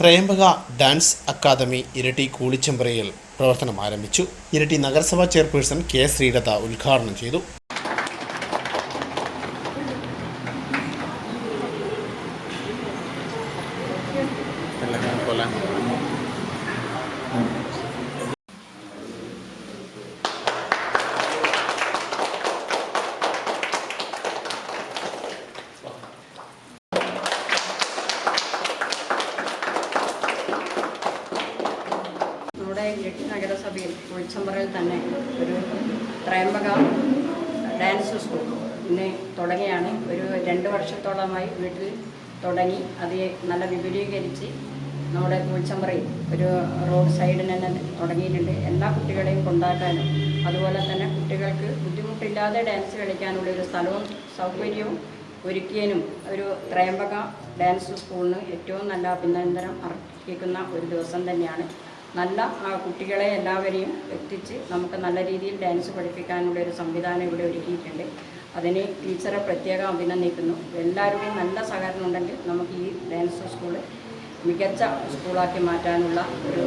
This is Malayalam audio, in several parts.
ത്രയംബക ഡാൻസ് അക്കാദമി ഇരട്ടി കൂളിച്ചമ്പ്രയിൽ പ്രവർത്തനം ആരംഭിച്ചു. ഇരട്ടി നഗരസഭാ ചെയർപേഴ്സൺ കെ ശ്രീലത ഉദ്ഘാടനം ചെയ്തു. നമ്മുടെ ഇരട്ടി നഗരസഭയിൽ ഉൾച്ചമ്പറയിൽ തന്നെ ഒരു ത്രയംബക ഡാൻസ് സ്കൂൾ ഇന്ന് തുടങ്ങിയാണ് ഒരു രണ്ട് വർഷത്തോളമായി വീട്ടിൽ തുടങ്ങി. അത് നല്ല വിപുലീകരിച്ച് നമ്മുടെ ഉൾച്ചമ്പറയിൽ ഒരു റോഡ് സൈഡിൽ തന്നെ തുടങ്ങിയിട്ടുണ്ട്. എല്ലാ കുട്ടികളെയും കൊണ്ടാക്കാനും അതുപോലെ തന്നെ കുട്ടികൾക്ക് ബുദ്ധിമുട്ടില്ലാതെ ഡാൻസ് കളിക്കാനുള്ള ഒരു സ്ഥലവും സൗകര്യവും ഒരുക്കിയനും ഒരു ത്രയംബക ഡാൻസ് സ്കൂളിന് ഏറ്റവും നല്ല അഭിനന്ദനം അർപ്പിക്കുന്ന ഒരു ദിവസം തന്നെയാണ്. നല്ല ആ, കുട്ടികളെ എല്ലാവരെയും എത്തിച്ച് നമുക്ക് നല്ല രീതിയിൽ ഡാൻസ് പഠിപ്പിക്കാനുള്ള ഒരു സംവിധാനം ഇവിടെ ഒരുക്കിയിട്ടുണ്ട്. അതിന് ടീച്ചറെ പ്രത്യേകം അഭിനന്ദിക്കുന്നു. എല്ലാവരുടെയും നല്ല സഹകരണം ഉണ്ടെങ്കിൽ നമുക്ക് ഈ ഡാൻസ് സ്കൂൾ മികച്ച സ്കൂളാക്കി മാറ്റാനുള്ള ഒരു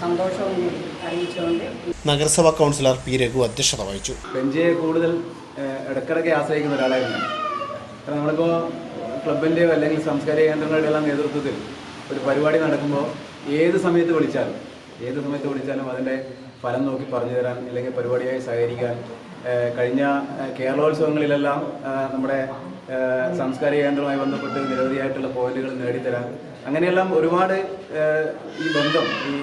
സന്തോഷവും കൂടി അറിയിച്ചുകൊണ്ട് നഗരസഭാ കൗൺസിലർ പി രഘു അധ്യക്ഷത വഹിച്ചു. ബെഞ്ചിയെ കൂടുതൽ ഏഹ്, ഇടയ്ക്കിടയ്ക്ക് ആശ്രയിക്കുന്ന ഒരാളായിരുന്നു. കാരണം നമ്മളിപ്പോൾ ക്ലബിന്റെയോ അല്ലെങ്കിൽ സംസ്കാര കേന്ദ്രങ്ങളുടെയെല്ലാം നേതൃത്വത്തിൽ ഒരു പരിപാടി നടക്കുമ്പോൾ ഏത് സമയത്ത് വിളിച്ചാലും ഏത് സമയത്ത് വിളിച്ചാലും അതിന്റെ ഫലം നോക്കി പറഞ്ഞു തരാൻ അല്ലെങ്കിൽ പരിപാടിയായി സഹകരിക്കാൻ കഴിഞ്ഞ കേരളോത്സവങ്ങളിലെല്ലാം നമ്മുടെ സാംസ്കാരിക കേന്ദ്രവുമായി ബന്ധപ്പെട്ട് നിരവധിയായിട്ടുള്ള പോയിന്റുകൾ നേടിത്തരാൻ. അങ്ങനെയെല്ലാം ഒരുപാട് ഈ ബന്ധം ഈ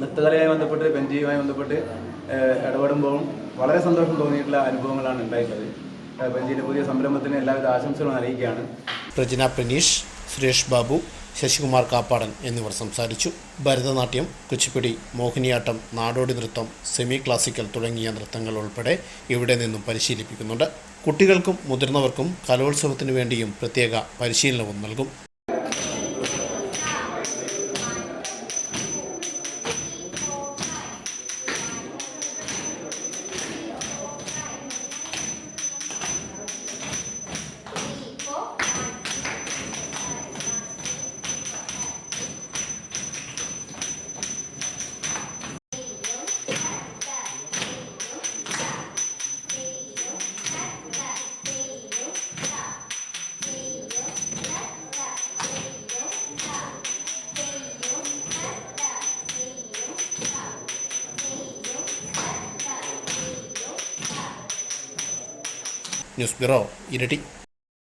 നൃത്തകലയുമായി ബന്ധപ്പെട്ട് ബെഞ്ചിയുമായി ബന്ധപ്പെട്ട് ഇടപെടുമ്പോഴും വളരെ സന്തോഷം തോന്നിയിട്ടുള്ള അനുഭവങ്ങളാണ് ഉണ്ടായിട്ടുള്ളത്. ബെഞ്ചിന്റെ പുതിയ സംരംഭത്തിന് എല്ലാവിധ ആശംസകളും അറിയിക്കുകയാണ്. പ്രജന പ്രണീഷ് സുരേഷ് ബാബു ശശികുമാർ കാപ്പാടൻ എന്നിവർ സംസാരിച്ചു. ഭരതനാട്യം കുച്ചിപ്പിടി മോഹിനിയാട്ടം നാടോടി നൃത്തം സെമി ക്ലാസിക്കൽ തുടങ്ങിയ നൃത്തങ്ങൾ ഉൾപ്പെടെ ഇവിടെ നിന്നും പരിശീലിപ്പിക്കുന്നുണ്ട്. കുട്ടികൾക്കും മുതിർന്നവർക്കും കലോത്സവത്തിനു വേണ്ടിയും പ്രത്യേക പരിശീലനവും നൽകും. ന്യൂസ് ബ്യൂറോ ഇരട്ടി